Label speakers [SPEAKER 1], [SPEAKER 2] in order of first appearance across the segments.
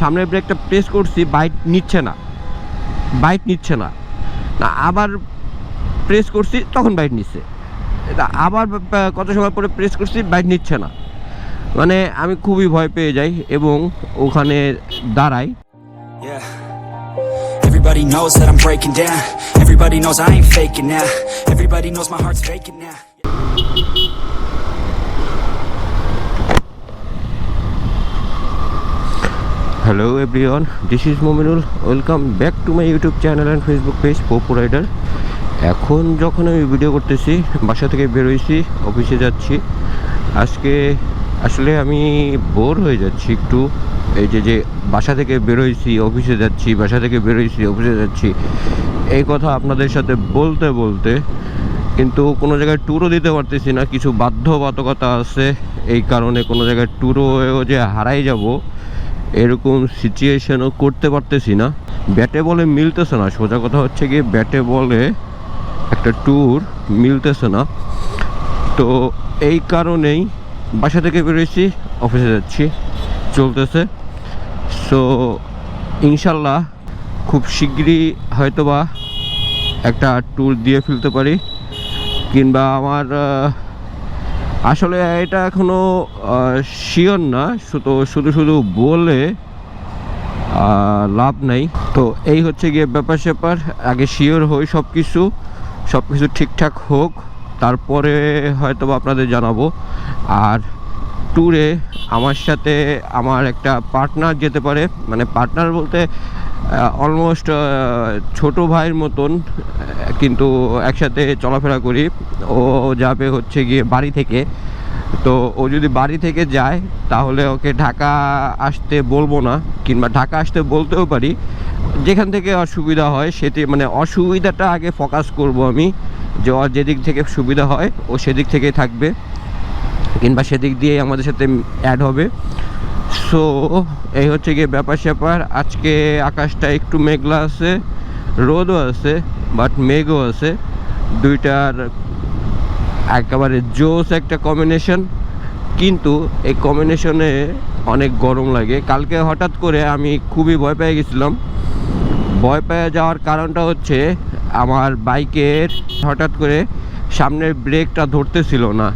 [SPEAKER 1] সামনে ব্রেকটা প্রেস করছি বাইক নিচ্ছে না। বাইক নিচ্ছে না। আবার প্রেস করছি, তখন বাইক নিচ্ছে। আবার কত সময় পরে প্রেস করছি বাইক নিচ্ছে না। মানে আমি খুবই ভয় পেয়ে যাই এবং ওখানে দাঁড়াই।
[SPEAKER 2] Knows that I'm breaking down. Everybody knows I ain't faking now. Everybody knows my heart's faking now.
[SPEAKER 1] Hello everyone this is Mominul welcome back to my YouTube channel and Facebook page পোপো rider এখন যখন আমি video করতেছি, বাসা থেকে বেরোইছি অফিসে যাচ্ছি। আজকে আসলে আমি বোর হয়ে যাচ্ছি একটু। এই যে যে বাসা থেকে বেরোইছি অফিসে যাচ্ছি, বাসা থেকে বেরোইছি অফিসে যাচ্ছি। এই কথা আপনাদের সাথে বলতে বলতে কিন্তু কোনো জায়গায় ট্যুরও দিতে পারতেছি না। কিছু বাধ্যবাধকতা আছে। এই কারণে কোনো জায়গায় ট্যুরও যে হারাই যাব এরকম সিচুয়েশনও করতে পারতেছি না। ব্যাটে বলে মিলতেছে না। সোজা কথা হচ্ছে কি ব্যাটে বলে একটা ট্যুর মিলতেছে না। তো এই কারণেই বাসা থেকে বেরোয়েছি অফিসে যাচ্ছি, চলতেছে। সো ইনশাল্লাহ খুব শিগগিরই হয়তোবা একটা ট্যুর দিয়ে ফেলতে পারি। কিংবা আমার আসলে এটা এখনও শিওর না। শুধু শুধু শুধু বলে লাভ নেই। তো এই হচ্ছে গিয়ে ব্যাপার স্যাপার। আগে শিওর হই সব কিছু সব কিছু ঠিকঠাক হোক। তারপরে হয়তো আপনাদের জানাব। আর ট্যুরে আমার সাথে আমার একটা পার্টনার যেতে পারে। মানে পার্টনার বলতে অলমোস্ট ছোট ভাইয়ের মতন কিন্তু একসাথে চলাফেরা করি। ও যাবে হচ্ছে গিয়ে বাড়ি থেকে। তো ও যদি বাড়ি থেকে যায়, তাহলে ওকে ঢাকা আসতে বলব না, কিংবা ঢাকা আসতে বলতেও পারি। যেখান থেকে অসুবিধা হয়, সেটি মানে অসুবিধাটা আগে ফোকাস করব আমি, যে ওর যেদিক থেকে সুবিধা হয়, ও সেদিক থেকেই থাকবে, কিংবা সেদিক দিয়ে আমাদের সাথে অ্যাড হবে। সো, এই হচ্ছে গিয়ে ব্যাপার স্যাপার। আজকে আকাশটা একটু মেঘলা আছে, রোদও আছে বাট মেঘও আছে। দুইটার একেবারে জোস একটা কম্বিনেশন কিন্তু এই কম্বিনেশনে অনেক গরম লাগে। কালকে হঠাৎ করে আমি খুবই ভয় পেয়ে গেছিলাম। ভয় পেয়ে যাওয়ার কারণটা হচ্ছে, আমার বাইকের হঠাৎ করে সামনের ব্রেকটা ধরতেছিল না।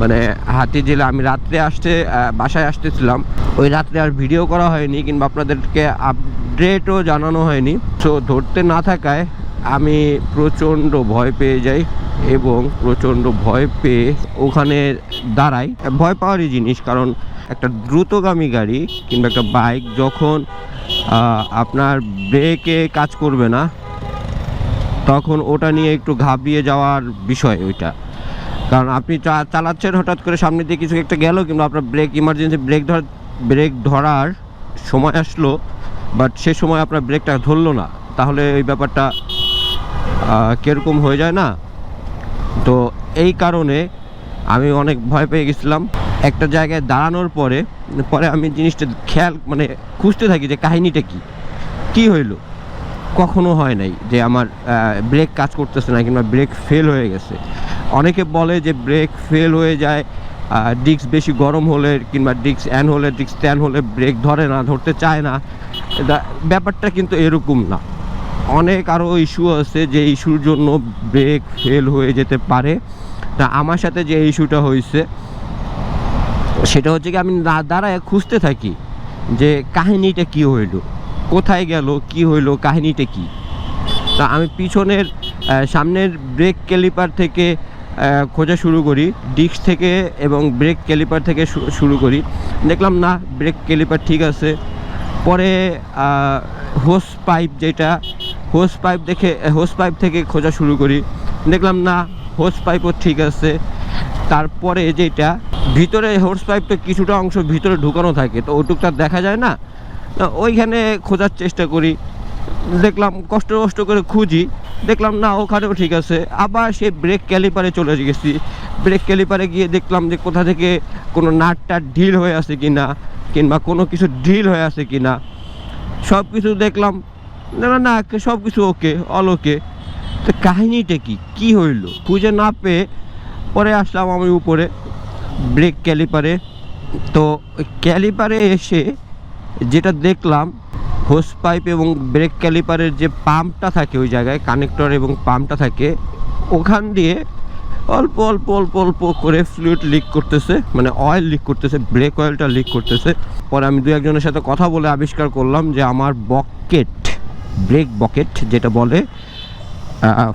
[SPEAKER 1] মানে হাতি জেলে আমি রাত্রে আসতে বাসায় আসতেছিলাম। ওই রাত্রে আর ভিডিও করা হয়নি কিংবা আপনাদেরকে আপডেটও জানানো হয়নি। সো ধরতে না থাকায় আমি প্রচণ্ড ভয় পেয়ে যাই এবং প্রচণ্ড ভয় পেয়ে ওখানে দাঁড়াই। ভয় পাওয়ারই জিনিস, কারণ একটা দ্রুতগামী গাড়ি কিংবা একটা বাইক যখন আপনার ব্রেকে কাজ করবে না, তখন ওটা নিয়ে একটু ঘাবিয়ে যাওয়ার বিষয় ওইটা। কারণ আপনি চালাচ্ছেন, হঠাৎ করে সামনে দিয়ে কিছু একটা গেল কিংবা আপনার ব্রেক ইমার্জেন্সি ব্রেক ধর ব্রেক ধরার সময় আসলো বাট সে সময় আপনার ব্রেকটা ধরলো না। তাহলে এই ব্যাপারটা কীরকম হয়ে যায় না? তো এই কারণে আমি অনেক ভয় পেয়ে গেছিলাম। একটা জায়গায় দাঁড়ানোর পরে পরে আমি জিনিসটা খেয়াল মানে খুঁজতে থাকি যে কাহিনীটা কি। কি হইল? কখনো হয় নাই যে আমার ব্রেক কাজ করতেছে না কিংবা ব্রেক ফেল হয়ে গেছে। অনেকে বলে যে ব্রেক ফেল হয়ে যায় ডিস্ক বেশি গরম হলে কিংবা ডিস্ক অ্যান হলে, ডিস্ক ট্যান হলে ব্রেক ধরে না, ধরতে চায় না। ব্যাপারটা কিন্তু এরকম না। অনেক আরও ইস্যু আছে যে ইস্যুর জন্য ব্রেক ফেল হয়ে যেতে পারে। তা আমার সাথে যে ইস্যুটা হয়েছে, সেটা হচ্ছে কি আমি দাঁড়ায় খুঁজতে থাকি যে কাহিনীটা কি হইল, কোথায় গেল, কি হইল, কাহিনীটা কি। তা আমি পিছনের সামনের ব্রেক ক্যালিপার থেকে খোঁজা শুরু করি ডিস্ক থেকে এবং ব্রেক ক্যালিপার থেকে শুরু করি। দেখলাম, না ব্রেক ক্যালিপার ঠিক আছে। পরে হোস পাইপ যেটা হোস পাইপ দেখে হোস পাইপ থেকে খোঁজা শুরু করি। দেখলাম, না হোস পাইপও ঠিক আছে। তারপরে যেটা, ভিতরে হোস পাইপটা কিছুটা অংশ ভিতরে ঢুকানো থাকে, তো ওটুকটা দেখা যায় না? ওইখানে খোঁজার চেষ্টা করি। দেখলাম, কষ্ট কষ্ট করে খুঁজি। দেখলাম, না, ওখানেও ঠিক আছে। আবার সেই ব্রেক ক্যালিপারে চলে গেছি। ব্রেক ক্যালিপারে গিয়ে দেখলাম যে কোথা থেকে কোনো নাটটা ঢিল হয়ে আছে কি না কিংবা কোনো কিছু ঢিল হয়ে আছে কি না সব কিছু দেখলাম, না না সব কিছু ওকে অল ওকে তো কাহিনিটা কি? কি হইল? খুঁজে না পেয়ে পরে আসলাম আমি উপরে, ব্রেক ক্যালিপারে। তো ক্যালিপারে এসে যেটা দেখলাম হোস পাইপ এবং ব্রেক ক্যালিপারের যে পাম্পটা থাকে ওই জায়গায়, কানেক্টর এবং পাম্পটা থাকে, ওখান দিয়ে অল্প অল্প অল্প অল্প করে ফ্লুইড লিক করতেছে মানে অয়েল লিক করতেছে, ব্রেক অয়েলটা লিক করতেছে। পরে আমি দু একজনের সাথে কথা বলে আবিষ্কার করলাম যে আমার বকেট, ব্রেক বকেট যেটা বলে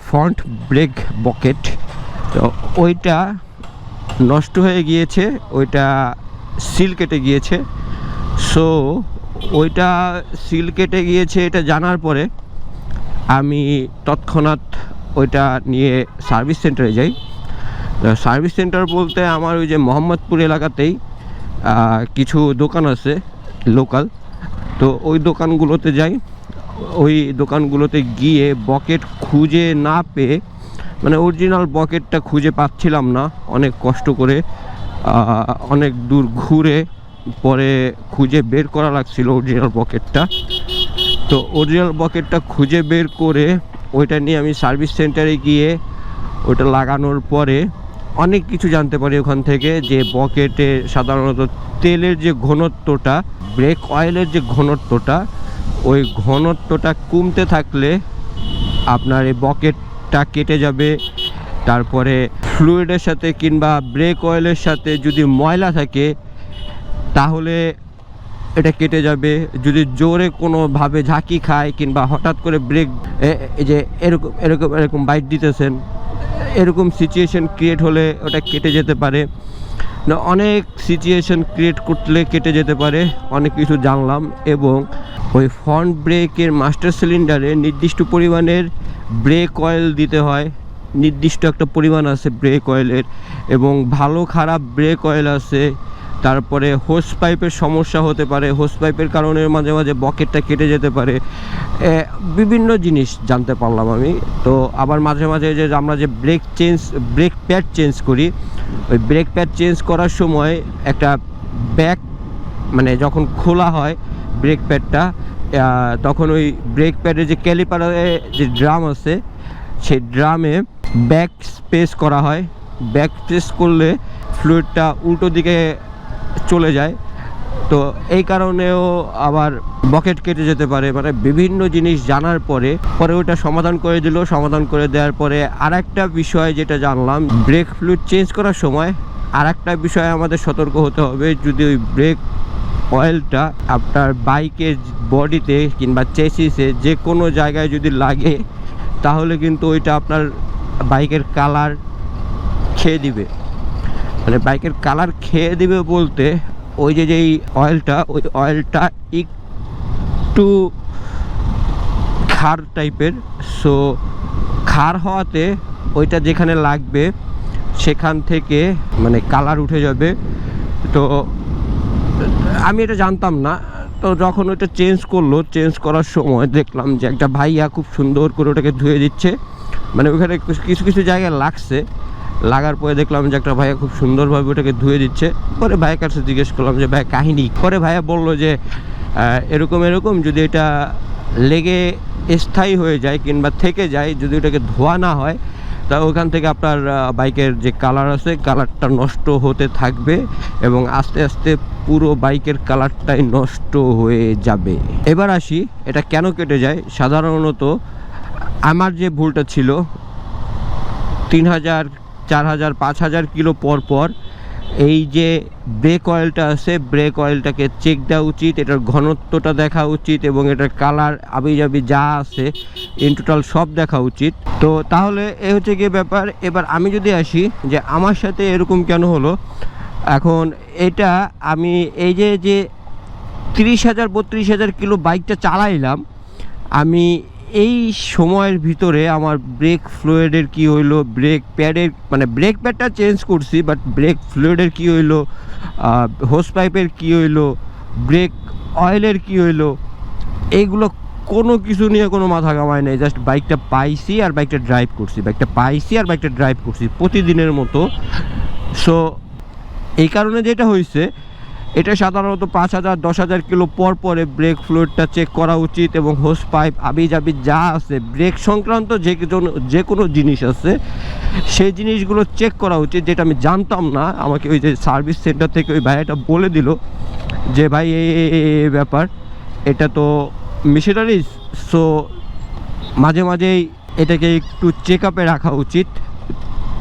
[SPEAKER 1] ফ্রন্ট ব্রেক বকেট, তো ওইটা নষ্ট হয়ে গিয়েছে, ওইটা সিল কেটে গিয়েছে। সো ওইটা সিল কেটে গিয়েছে এটা জানার পরে আমি তৎক্ষণাৎ ওইটা নিয়ে সার্ভিস সেন্টারে যাই। সার্ভিস সেন্টার বলতে আমার ওই যে মোহাম্মদপুর এলাকাতেই কিছু দোকান আছে লোকাল। তো ওই দোকানগুলোতে যাই। ওই দোকানগুলোতে গিয়ে বকেট খুঁজে না পেয়ে মানে অরিজিনাল বকেটটা খুঁজে পাচ্ছিলাম না। অনেক কষ্ট করে অনেক দূর ঘুরে পরে খুঁজে বের করা লাগছিল অরিজিনাল বকেটটা তো অরিজিনাল বকেটটা খুঁজে বের করে ওইটা নিয়ে আমি সার্ভিস সেন্টারে গিয়ে ওটা লাগানোর পরে অনেক কিছু জানতে পারি ওখান থেকে যে বকেটে সাধারণত তেলের যে ঘনত্বটা ব্রেক অয়েলের যে ঘনত্বটা, ওই ঘনত্বটা কমতে থাকলে আপনার এই বকেটটা কেটে যাবে। তারপরে ফ্লুইডের সাথে কিংবা ব্রেক অয়েলের সাথে যদি ময়লা থাকে তাহলে এটা কেটে যাবে। যদি জোরে কোনোভাবে ঝাঁকি খায় কিংবা হঠাৎ করে ব্রেক যে এরকম এরকম এরকম বাইট দিতেছেন, এরকম সিচুয়েশন ক্রিয়েট হলে ওটা কেটে যেতে পারে। না, অনেক সিচুয়েশন ক্রিয়েট করলে কেটে যেতে পারে, অনেক কিছু জানলাম এবং ওই ফ্রন্ট ব্রেকের মাস্টার সিলিন্ডারে নির্দিষ্ট পরিমাণের ব্রেক অয়েল দিতে হয়। নির্দিষ্ট একটা পরিমাণ আছে ব্রেক অয়েলের এবং ভালো খারাপ ব্রেক অয়েল আছে। তারপরে হোস পাইপের সমস্যা হতে পারে, হোস পাইপের কারণে মাঝে মাঝে বকেটটা কেটে যেতে পারে। বিভিন্ন জিনিস জানতে পারলাম আমি। তো আবার মাঝে মাঝে যে আমরা যে brake change brake pad change করি, ওই ব্রেক প্যাড চেঞ্জ করার সময় একটা ব্যাক মানে যখন খোলা হয় ব্রেক প্যাডটা তখন ওই ব্রেক প্যাডের যে ক্যালিপারে যে ড্রাম আছে, সেই ড্রামে ব্যাক স্পেস করা হয়। ব্যাক স্পেস করলে ফ্লুইডটা উল্টো দিকে চলে যায়। তো এই কারণেও আবার বকেট কেটে যেতে পারে। মানে বিভিন্ন জিনিস জানার পরে পরে ওটা সমাধান করে দিল। সমাধান করে দেওয়ার পরে আর একটা বিষয় যেটা জানলাম ব্রেক ফ্লুইড চেঞ্জ করার সময় আর একটা বিষয়ে আমাদের সতর্ক হতে হবে। যদি ওই ব্রেক অয়েলটা আপনার বাইকের বডিতে কিংবা চেসিসে যে কোনো জায়গায় যদি লাগে, তাহলে কিন্তু ওইটা আপনার বাইকের কালার খেয়ে দিবে। মানে বাইকের কালার খেয়ে দিবে বলতে ওই যে যেই অয়েলটা ওই অয়েলটা একটু খার টাইপের সো খার হওয়াতে ওইটা যেখানে লাগবে সেখান থেকে মানে কালার উঠে যাবে। তো আমি এটা জানতাম না। তো যখন ওইটা চেঞ্জ করল চেঞ্জ করার সময় দেখলাম যে একটা ভাইয়া খুব সুন্দর করে ওটাকে ধুয়ে দিচ্ছে। মানে ওখানে কিছু- কিছু কিছু জায়গায় লাগছে। লাগার পরে দেখলাম যে একটা ভাইয়া খুব সুন্দরভাবে ওটাকে ধুয়ে দিচ্ছে। পরে ভাইয়ের কাছে জিজ্ঞেস করলাম যে, ভাই, কাহিনী? পরে ভাইয়া বলল যে এরকম এরকম যদি এটা লেগে স্থায়ী হয়ে যায় কিংবা থেকে যায়, যদি ওটাকে ধোয়া না হয়, তা ওখান থেকে আপনার বাইকের যে কালার আছে, কালারটা নষ্ট হতে থাকবে এবং আস্তে আস্তে পুরো বাইকের কালারটাই নষ্ট হয়ে যাবে। এবার আসি, এটা কেন কেটে যায়? সাধারণত আমার যে ভুলটা ছিল, তিন হাজার চার হাজার পাঁচ হাজার কিলো পর পর এই যে ব্রেক অয়েলটা আছে ব্রেক অয়েলটাকে চেক দেওয়া উচিত, এটার ঘনত্বটা দেখা উচিত এবং এটার কালার আবি যাবি যা আছে ইন টোটাল সব দেখা উচিত। তো তাহলে এ হচ্ছে গিয়ে ব্যাপার। এবার আমি যদি আসি যে আমার সাথে এরকম কেন হলো? এখন এটা আমি এই যে যে তিরিশ হাজার, বত্রিশ হাজার কিলো বাইকটা চালাইলাম, আমি এই সময়ের ভিতরে আমার ব্রেক ফ্লুইডের কি হইল? ব্রেক প্যাডের মানে ব্রেক প্যাডটা চেঞ্জ করছি বাট ব্রেক ফ্লুইডের কি হইল? হোস পাইপের কি হইল? ব্রেক অয়েলের কি হইল? এইগুলো কোনো কিছু নিয়ে কোনো মাথা কামায় নেই। জাস্ট বাইকটা পাইছি আর বাইকটা ড্রাইভ করছি। বাইকটা পাইছি আর বাইকটা ড্রাইভ করছি প্রতিদিনের মতো। সো এই কারণে যেটা হয়েছে এটা সাধারণত পাঁচ হাজার, দশ হাজার কিলো পর পরে ব্রেক ফ্লুইডটা চেক করা উচিত এবং হোস পাইপ আবি জাবি যা আছে ব্রেক সংক্রান্ত যে যে কোনো জিনিস আছে, সেই জিনিসগুলো চেক করা উচিত যেটা আমি জানতাম না। আমাকে ওই যে সার্ভিস সেন্টার থেকে ওই ভাইয়াটা বলে দিল যে, ভাই, এই ব্যাপার, এটা তো মিশনারিজ সো মাঝে, মাঝেই এটাকে একটু চেক আপে রাখা উচিত।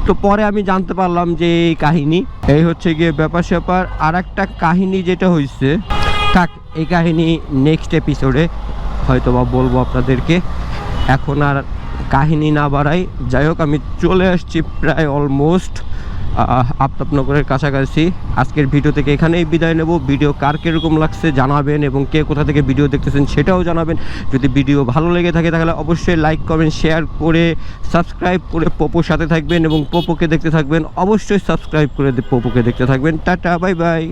[SPEAKER 1] তো পরে আমি জানতে পারলাম যে এই কাহিনী, এই হচ্ছে গিয়ে ব্যাপার স্যাপার। আর একটা কাহিনী যেটা হয়েছে থাক, এই কাহিনী নেক্সট এপিসোডে হয়তো বা বলব আপনাদেরকে। এখন আর কাহিনী না বাড়াই, যাই হোক, আমি চলে আসছি প্রায় অলমোস্ট আফতাবনগরের কাছাকাছি। আজকের ভিডিও থেকে এখানেই বিদায় নেব। ভিডিও কার কীরকম লাগছে জানাবেন এবং কে কোথা থেকে ভিডিও দেখতেছেন সেটাও জানাবেন। যদি ভিডিও ভালো লেগে থাকে তাহলে অবশ্যই লাইক করবেন শেয়ার করে সাবস্ক্রাইব করে পোপোর সাথে থাকবেন এবং পোপোকে দেখতে থাকবেন। অবশ্যই সাবস্ক্রাইব করে পোপোকে দেখতে থাকবেন। Tata bye bye